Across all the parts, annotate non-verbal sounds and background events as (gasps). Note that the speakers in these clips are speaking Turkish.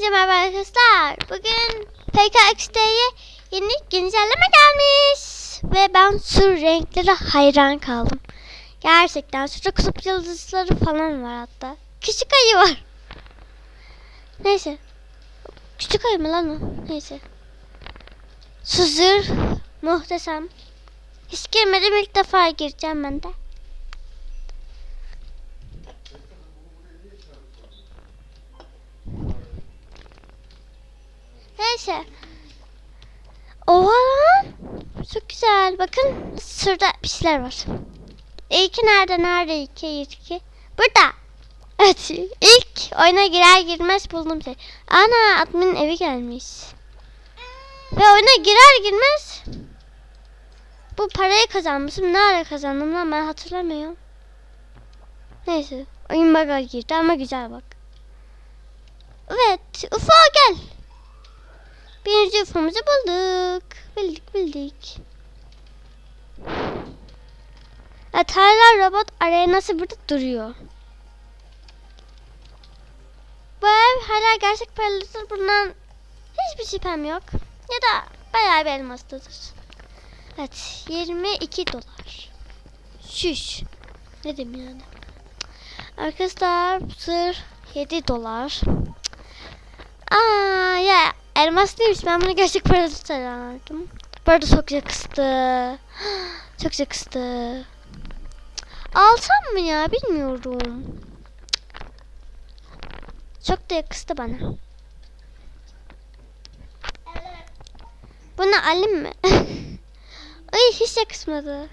Hepinize merhaba arkadaşlar. Bugün PKXD'ye yeni güncelleme gelmiş. Ve ben sur renklere hayran kaldım. Gerçekten şurada kutup yıldızları falan var hatta. Küçük ayı var. Neyse. Küçük ayı mı lan o? Neyse. Su zırh muhteşem. Hiç girmedim ilk defa gireceğim ben de. Neyse. Oha lan. Çok güzel. Bakın şurada bir şeyler var. İlki nerede? Nerede iki? İlki. Burada. Evet. ilk oyuna girer girmez buldum şey. Ana admin evi gelmiş. Ve oyuna girer girmez bu parayı kazanmışım. Ne ara kazandım lan ben hatırlamıyorum. Neyse. Oyun bug'a girdi ama güzel bak. Evet. Ufo gel. Birinci UFO'muzu bulduk. Bildik bildik. Hala robot arenası burada duruyor. Bu ev hala gerçek paralıdır. Bundan hiçbir şüphem yok. Ya da bayağı bir elmaslıdır. Evet 22 dolar. Şüş. Ne diyeyim yani. Arkadaşlar sır 7 dolar. Aa ya elmas değilmiş. Ben bunu gerçek parada sanardım. Bu arada çok yakıştı. (gasps) Çok yakıştı. Alsam mı ya bilmiyorum. Çok da yakıştı bana. Bunu alayım mı? (laughs) Ay hiç yakışmadı.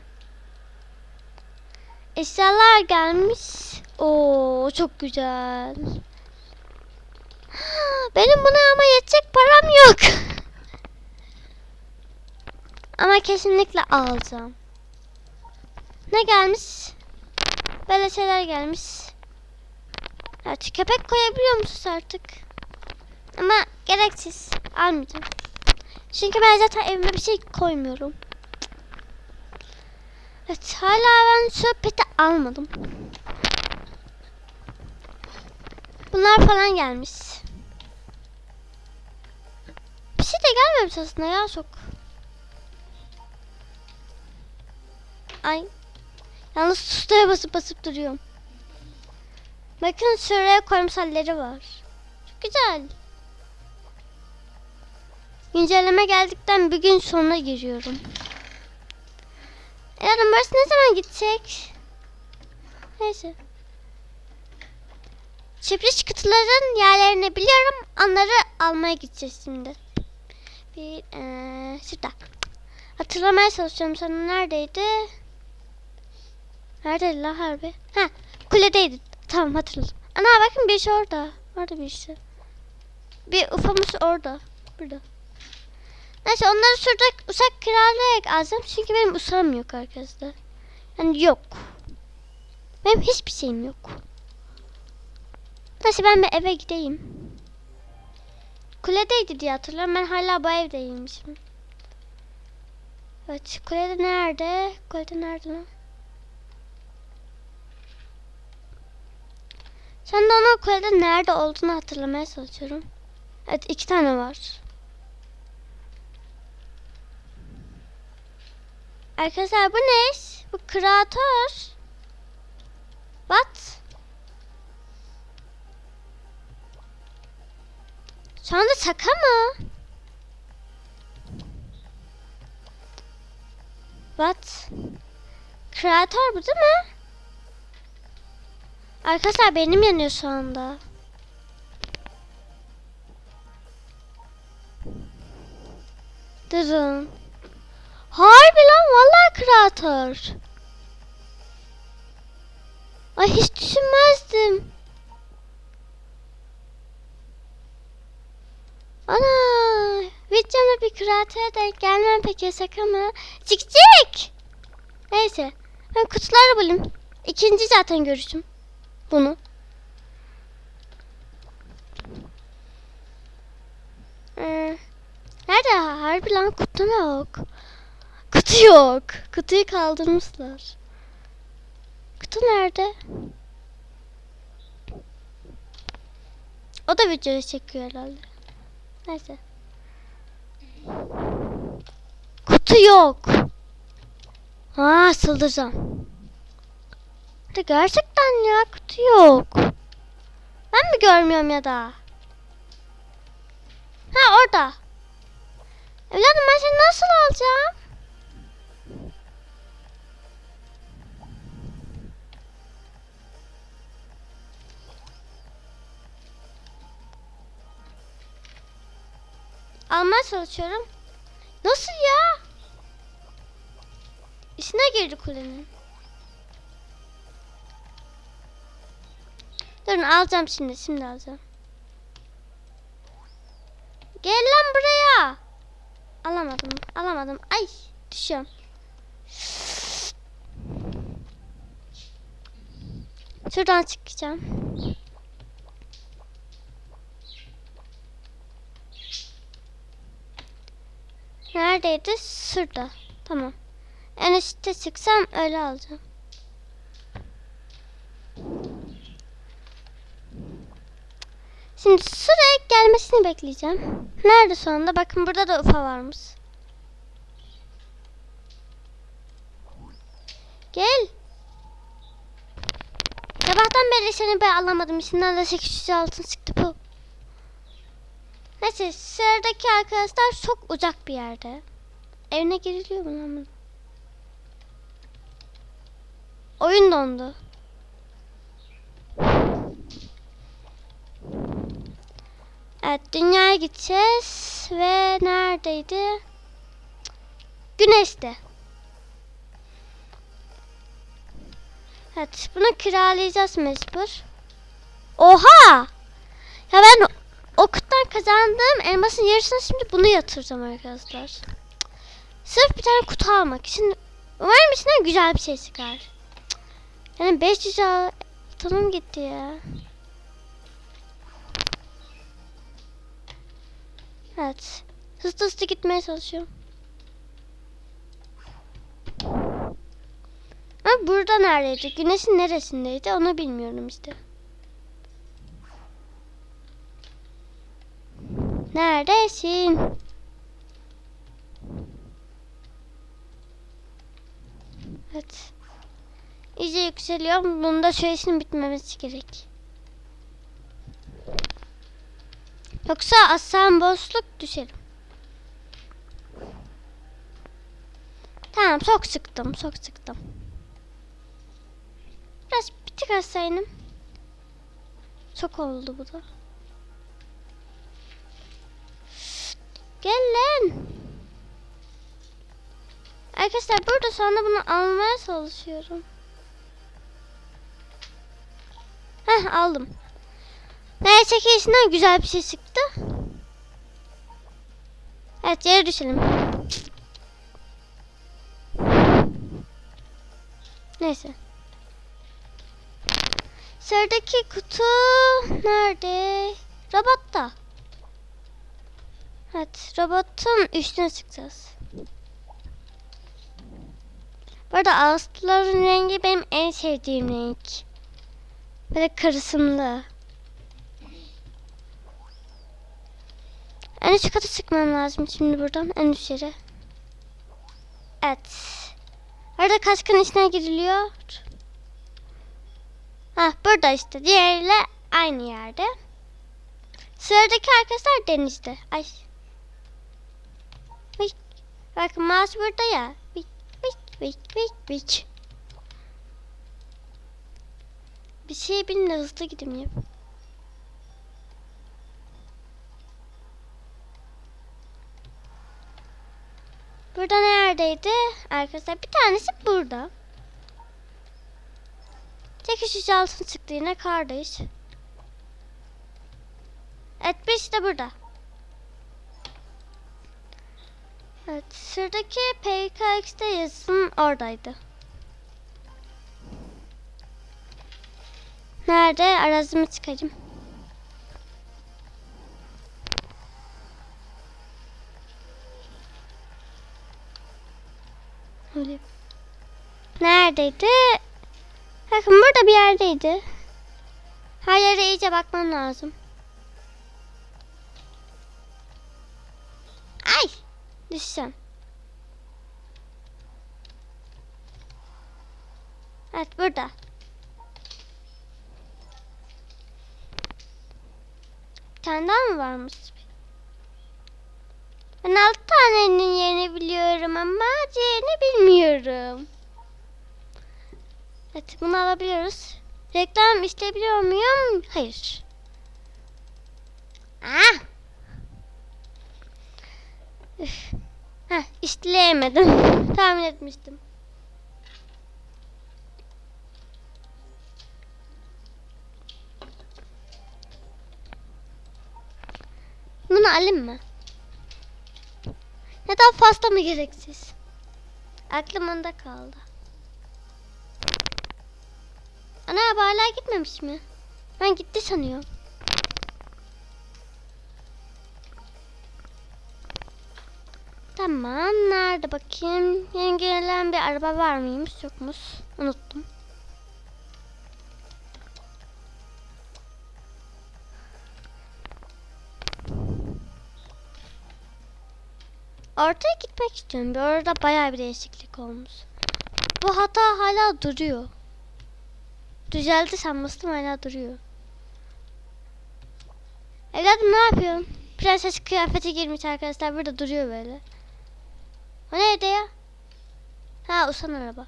Eşyalar gelmiş. Oo çok güzel. Benim buna ama yetecek param yok. ama kesinlikle alacağım. Ne gelmiş? Böyle şeyler gelmiş. Evet, köpek koyabiliyor musunuz artık? Ama gereksiz. Almayacağım. Çünkü ben zaten evime bir şey koymuyorum. Evet hala ben şu peti almadım. Bunlar falan gelmiş. Aslında ya çok. Ay. Yalnız tustaya basıp basıp duruyorum. Bakın şuraya koymuş halleri var. Çok güzel. Güncelleme geldikten bir gün sonra giriyorum. Yarın burası ne zaman gidecek? Neyse. Sürpriz kutuların yerlerini biliyorum. Onları almaya gideceğiz şimdi. Bir ee, şurada. Hatırlamaya çalışıyorum. Sana neredeydi? Neredeydi la harbi? Ha, kuledeydi. Tamam hatırladım. Ana bakın bir şey orada. Orada bir şey. Bir ufamız orada. Burada. Neyse onları şurada uçak kiralayarak alacağım. Çünkü benim usam yok arkadaşlar. Yani yok. Benim hiçbir şeyim yok. Neyse ben bir eve gideyim. Kuledeydi diye hatırlıyorum. Ben hala bu evdeymişim. Evet kulede nerede? Kulede nerede lan? Sen de onun kulede nerede olduğunu hatırlamaya çalışıyorum. Evet iki tane var. Arkadaşlar bu ne? Bu kreatör. What? Şu anda şaka mı? What? Kreatör bu değil mi? Arkadaşlar benim yanıyor şu anda. Durun. Harbi lan vallahi kreatör. Ay hiç düşünmezdim. Ana videomda bir kreatöre denk gelmem peki şaka mı? Çık çık. Neyse ben kutuları bulayım. İkinci zaten görüşüm. Bunu. Ee, nerede harbi lan kutu yok. Kutu yok. Kutuyu kaldırmışlar. Kutu nerede? O da video çekiyor herhalde. Neyse. Kutu yok. Ha sıldıracağım. Hadi gerçekten ya kutu yok. Ben mi görmüyorum ya da? Ha orada. Evladım ben seni nasıl alacağım? Almaya çalışıyorum. Nasıl ya? İçine girdi kulenin. Durun alacağım şimdi. Şimdi alacağım. Gel lan buraya. Alamadım. Alamadım. Ay düşüyorum. Şuradan çıkacağım. Neredeydi? Şurada. Tamam. En üstte çıksam öyle alacağım. Şimdi şuraya gelmesini bekleyeceğim. Nerede sonunda? Bakın burada da ufa varmış. Gel. Sabahtan beri seni ben alamadım. İçinden de 800 altın çıktı bu. Neyse sıradaki arkadaşlar çok uzak bir yerde. Evine giriliyor mu lan? Oyun dondu. Evet dünyaya gideceğiz ve neredeydi? Güneşte. Evet bunu kiralayacağız mecbur. Oha! Ya ben kutudan kazandığım elmasın yarısını şimdi bunu yatıracağım arkadaşlar. Sırf bir tane kutu almak için umarım içinden güzel bir şey çıkar. Cık. Yani 500 altınım gitti ya. Evet. Hızlı hızlı gitmeye çalışıyorum. Ama burada neredeydi? Güneşin neresindeydi onu bilmiyorum işte. Neredesin? Evet. İyice yükseliyor. Bunun da süresinin bitmemesi gerek. Yoksa aslan boşluk düşerim. Tamam çok sıktım çok sıktım. Biraz bir tık inim. Çok oldu bu da. Gel lan. Arkadaşlar burada sonra bunu almaya çalışıyorum. Heh aldım. Neyse ki içinden güzel bir şey çıktı. Evet yere düşelim. Neyse. Sıradaki kutu nerede? Robotta. Evet robotun üstüne çıkacağız. Bu arada ağızların rengi benim en sevdiğim renk. Böyle karısımlı. En üst kata çıkmam lazım şimdi buradan en üst yere. Evet. Arada kaskın içine giriliyor. Ha burada işte diğeriyle aynı yerde. Sıradaki arkadaşlar denizde. Ay. Bakın mouse burada ya. Vik vik vik vik vik. Bir şey bilin hızlı gideyim ya. Burada neredeydi? Arkadaşlar bir tanesi burada. 800 altın çıktı yine kardayız. Evet birisi de burada. Evet sıradaki PKX'de yazısın oradaydı. Nerede? Arazimi çıkarayım. Neredeydi? Bakın burada bir yerdeydi. Her yere iyice bakmam lazım. Düşeceğim. Evet burada. Bir tane daha mı varmış? Ben altı tanenin yerini biliyorum ama diğerini bilmiyorum. Evet bunu alabiliyoruz. Reklam isteyebiliyor muyum? Hayır. Ah! Heh, isteyemedim. (laughs) Tahmin etmiştim. Bunu alayım mı? Neden fazla mı gereksiz? Aklım onda kaldı. Ana hala gitmemiş mi? Ben gitti sanıyorum. Tamam nerede bakayım? Yeni gelen bir araba var mıymış yokmuş? Unuttum. Ortaya gitmek istiyorum. Bir orada bayağı bir değişiklik olmuş. Bu hata hala duruyor. Düzeldi sanmıştım hala duruyor. Evladım ne yapıyorsun? Prenses kıyafeti girmiş arkadaşlar. Burada duruyor böyle. O nerede ya? Ha usan araba.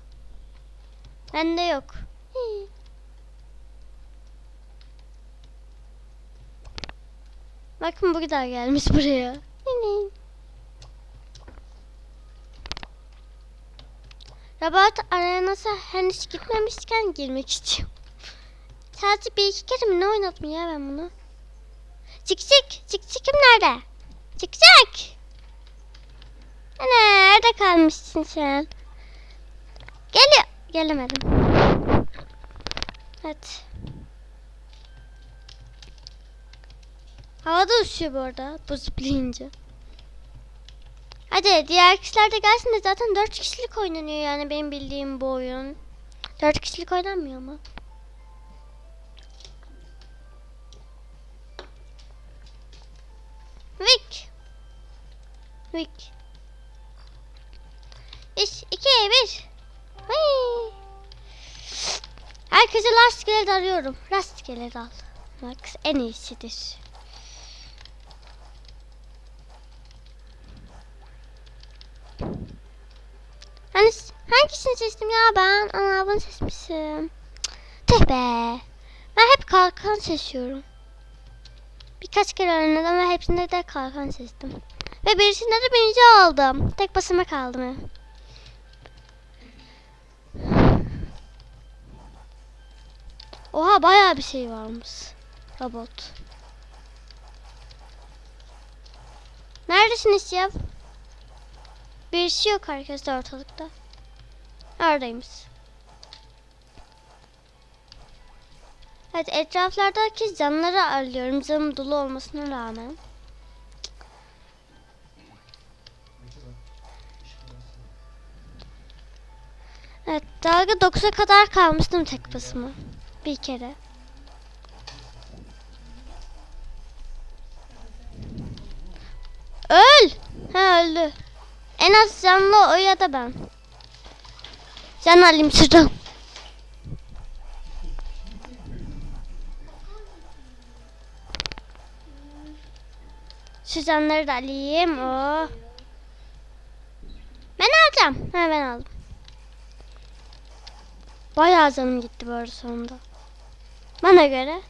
Bende yok. (laughs) Bakın bu kadar gelmiş buraya. (laughs) Robot arenası henüz gitmemişken girmek istiyorum. (laughs) Sadece bir iki kere mi ne oynadım ya ben bunu? Çık çık. Çık çıkım nerede? Çık çık. Ana nerede kalmışsın sen? Geliyor. Gelemedim. Evet. Havada uçuyor bu arada. Bu zıplayınca. Hadi diğer kişiler de gelsin de zaten 4 kişilik oynanıyor yani benim bildiğim bu oyun. 4 kişilik oynanmıyor mu? Herkese rastgele arıyorum. Rastgele al. Bak en iyisidir. Hani hangisini seçtim ya ben? Ana bunu seçmişim. Tüh be. Ben hep kalkan seçiyorum. Birkaç kere oynadım ve hepsinde de kalkan seçtim. Ve birisinde de birinci oldum. Tek basıma kaldım. Oha bayağı bir şey varmış. Robot. Neredesiniz ya? Birisi yok arkadaşlar ortalıkta. Oradaymış. Evet etraflardaki canları arıyorum. Canım dolu olmasına rağmen. Evet dalga 9'a kadar kalmıştım tek basımı. Bir kere. Öl! Ha öldü. En az canlı o ya da ben. Can alayım şuradan. Şu canları da alayım. Oh. Ben alacağım. Ha ben aldım. Bayağı canım gitti bu arada sonunda. Bana göre.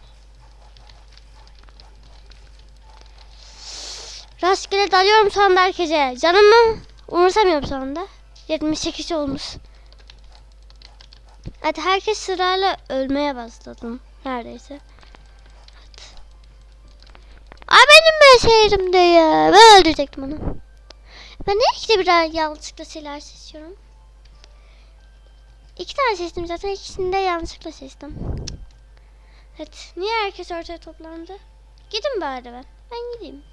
Rastgele dalıyorum anda herkese. Canımı umursamıyorum anda. 78 olmuş. Hadi herkes sırayla ölmeye başladım. Neredeyse. Hadi. Ay benim ben şehrimde ya. Ben öldürecektim onu. Ben ne ikide bir yanlışlıkla şeyler seçiyorum. İki tane seçtim zaten ikisini de yanlışlıkla seçtim. Evet. Niye herkes ortaya toplandı? Gidin bari ben. Ben gideyim.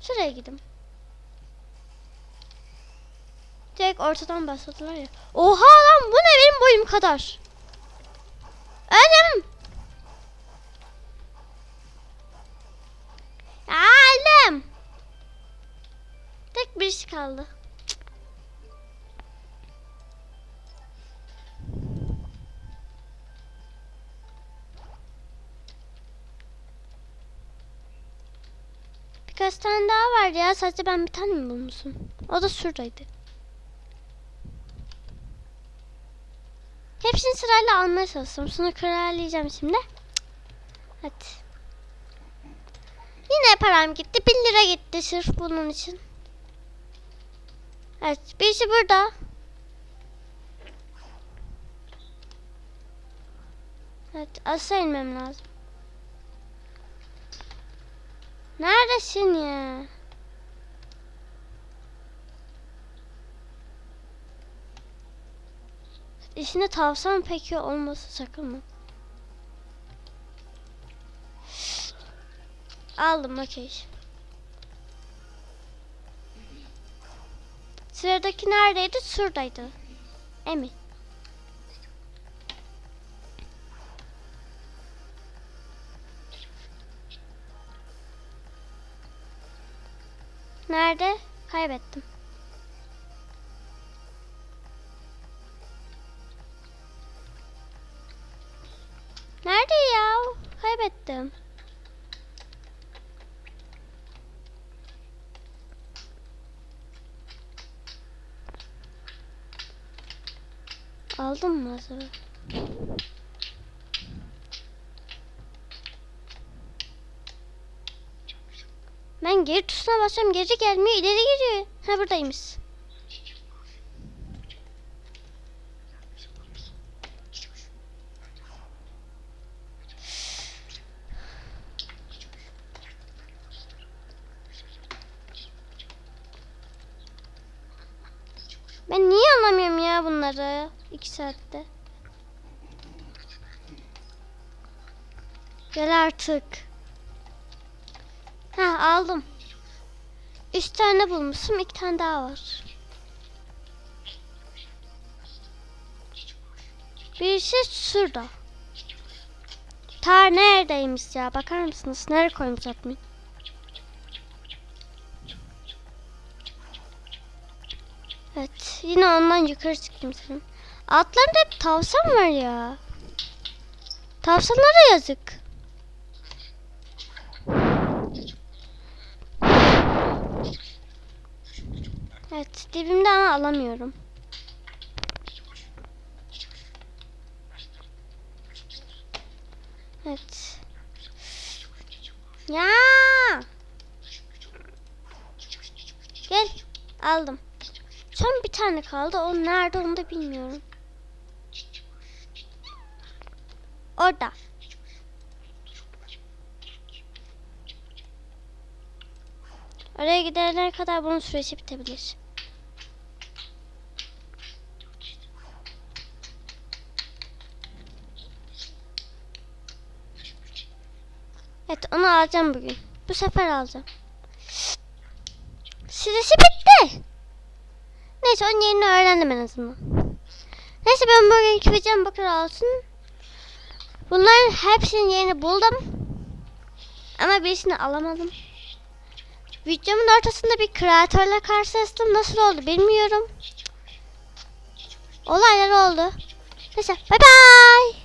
Şuraya gidin. Direkt ortadan başladılar ya. Oha lan bu ne benim boyum kadar. Ölüm. Alem. birisi kaldı. Birkaç tane daha var ya. Sadece ben bir tane mi bulmuşum? O da şuradaydı. Hepsini sırayla almaya çalıştım. Sonra krallayacağım şimdi. Hadi. Yine param gitti. 1000 lira gitti sırf bunun için. Evet. Birisi burada. Evet. Aşağı inmem lazım. Neredesin ya? İçinde tavşan peki olması sakın mı? Aldım okey. Sıradaki neredeydi? Şuradaydı. Emin. Nerede? Kaybettim. Nerede ya? Kaybettim. Aldım mı acaba? Ben geri tuşuna basıyorum geri gelmiyor ileri giriyor. Ha buradaymış. Ben niye anlamıyorum ya bunları? iki saatte. Gel artık. Ha aldım. Üç tane bulmuşum. iki tane daha var. Birisi şurada. Ta neredeymiş ya? Bakar mısınız? Nereye koymuş atmayı? Evet. Yine ondan yukarı çıktım senin. Altlarında hep tavşan var ya. Tavşanlara yazık. Evet. Dibimde ama alamıyorum. Evet. Ya. Gel. Aldım. Son bir tane kaldı. O nerede onu da bilmiyorum. Orada. Oraya gidene kadar bunun süresi bitebilir. Evet onu alacağım bugün. Bu sefer alacağım. Süresi bitti. Neyse onun yerini öğrendim en azından. Neyse ben bugünkü videom bu kadar olsun. Bunların hepsinin yerini buldum. Ama birisini alamadım. Videomun ortasında bir kreatörle karşılaştım. Nasıl oldu bilmiyorum. Olaylar oldu. Neyse bye bye.